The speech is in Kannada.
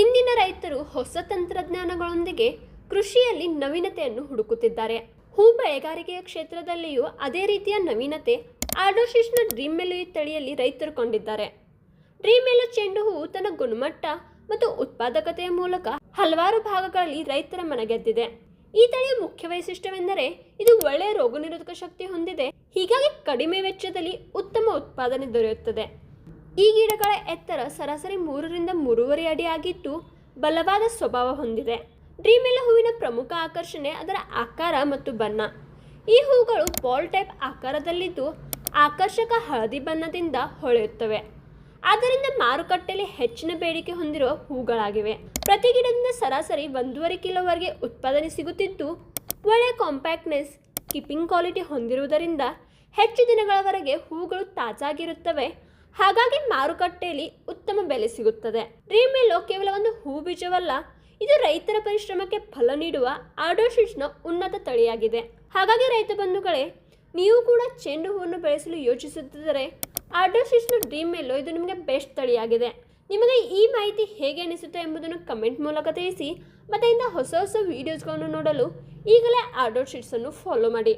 ಇಂದಿನ ರೈತರು ಹೊಸ ತಂತ್ರಜ್ಞಾನಗಳೊಂದಿಗೆ ಕೃಷಿಯಲ್ಲಿ ನವೀನತೆಯನ್ನು ಹುಡುಕುತ್ತಿದ್ದಾರೆ. ಹೂ ಬೆಳೆಗಾರಿಕೆಯ ಕ್ಷೇತ್ರದಲ್ಲಿಯೂ ಅದೇ ರೀತಿಯ ನವೀನತೆ ಆಡೋಶಿಸ್ನ ಡ್ರೀಮ್ ತಳಿಯಲ್ಲಿ ರೈತರು ಕೊಂಡಿದ್ದಾರೆ. ಡ್ರೀಮ್ ಮೆಲು ಚೆಂಡು ಹೂವು ತನ್ನ ಗುಣಮಟ್ಟ ಮತ್ತು ಉತ್ಪಾದಕತೆಯ ಮೂಲಕ ಹಲವಾರು ಭಾಗಗಳಲ್ಲಿ ರೈತರ ಮನಗೆದ್ದಿದೆ. ಈ ತಳಿಯ ಮುಖ್ಯ ವೈಶಿಷ್ಟ್ಯವೆಂದರೆ ಇದು ಒಳ್ಳೆಯ ರೋಗನಿರೋಧಕ ಶಕ್ತಿ ಹೊಂದಿದೆ. ಹೀಗಾಗಿ ಕಡಿಮೆ ವೆಚ್ಚದಲ್ಲಿ ಉತ್ತಮ ಉತ್ಪಾದನೆ ದೊರೆಯುತ್ತದೆ. ಈ ಗಿಡಗಳ ಎತ್ತರ ಸರಾಸರಿ ಮೂರರಿಂದ ಮೂರುವರೆ ಅಡಿ ಆಗಿದ್ದು ಬಲವಾದ ಸ್ವಭಾವ ಹೊಂದಿದೆ. ಡ್ರೀಮೆಲ್ಲ ಹೂವಿನ ಪ್ರಮುಖ ಆಕರ್ಷಣೆ ಅದರ ಆಕಾರ ಮತ್ತು ಬಣ್ಣ. ಈ ಹೂಗಳು ಬಾಲ್ ಟೈಪ್ ಆಕಾರದಲ್ಲಿದ್ದು ಆಕರ್ಷಕ ಹಳದಿ ಬಣ್ಣದಿಂದ ಹೊಳೆಯುತ್ತವೆ. ಆದ್ದರಿಂದ ಮಾರುಕಟ್ಟೆಯಲ್ಲಿ ಹೆಚ್ಚಿನ ಬೇಡಿಕೆ ಹೊಂದಿರುವ ಹೂಗಳಾಗಿವೆ. ಪ್ರತಿ ಗಿಡದಿಂದ ಸರಾಸರಿ ಒಂದೂವರೆ ಕಿಲೋವರೆಗೆ ಉತ್ಪಾದನೆ ಸಿಗುತ್ತಿದ್ದು, ಒಳ್ಳೆಯ ಕಾಂಪ್ಯಾಕ್ಟ್ನೆಸ್ ಕೀಪಿಂಗ್ ಕ್ವಾಲಿಟಿ ಹೊಂದಿರುವುದರಿಂದ ಹೆಚ್ಚು ದಿನಗಳವರೆಗೆ ಹೂಗಳು ತಾಜಾಗಿರುತ್ತವೆ. ಹಾಗಾಗಿ ಮಾರುಕಟ್ಟೆಯಲ್ಲಿ ಉತ್ತಮ ಬೆಲೆ ಸಿಗುತ್ತದೆ. ಡ್ರೀಮೇಲೋ ಕೇವಲ ಒಂದು ಹೂ ಬೀಜವಲ್ಲ, ಇದು ರೈತರ ಪರಿಶ್ರಮಕ್ಕೆ ಫಲ ನೀಡುವ ಆಡೋಶಿಸ್ನ ಉನ್ನತ ತಳಿಯಾಗಿದೆ. ಹಾಗಾಗಿ ರೈತ ಬಂಧುಗಳೇ, ನೀವು ಕೂಡ ಚೆಂಡು ಹೂವನ್ನು ಬೆಳೆಸಲು ಯೋಚಿಸುತ್ತಿದ್ದರೆ ಆಡೋಶಿಸ್ನ ಡ್ರೀಮ್ ಮೇಲೋ ಇದು ನಿಮಗೆ ಬೆಸ್ಟ್ ತಳಿಯಾಗಿದೆ. ನಿಮಗೆ ಈ ಮಾಹಿತಿ ಹೇಗೆ ಅನಿಸುತ್ತೆ ಎಂಬುದನ್ನು ಕಮೆಂಟ್ ಮೂಲಕ ತಿಳಿಸಿ. ಮತ್ತು ಇಂಥ ಹೊಸ ಹೊಸ ವೀಡಿಯೋಸ್ಗಳನ್ನು ನೋಡಲು ಈಗಲೇ ಆಡೋಶಿಟ್ಸನ್ನು ಫಾಲೋ ಮಾಡಿ.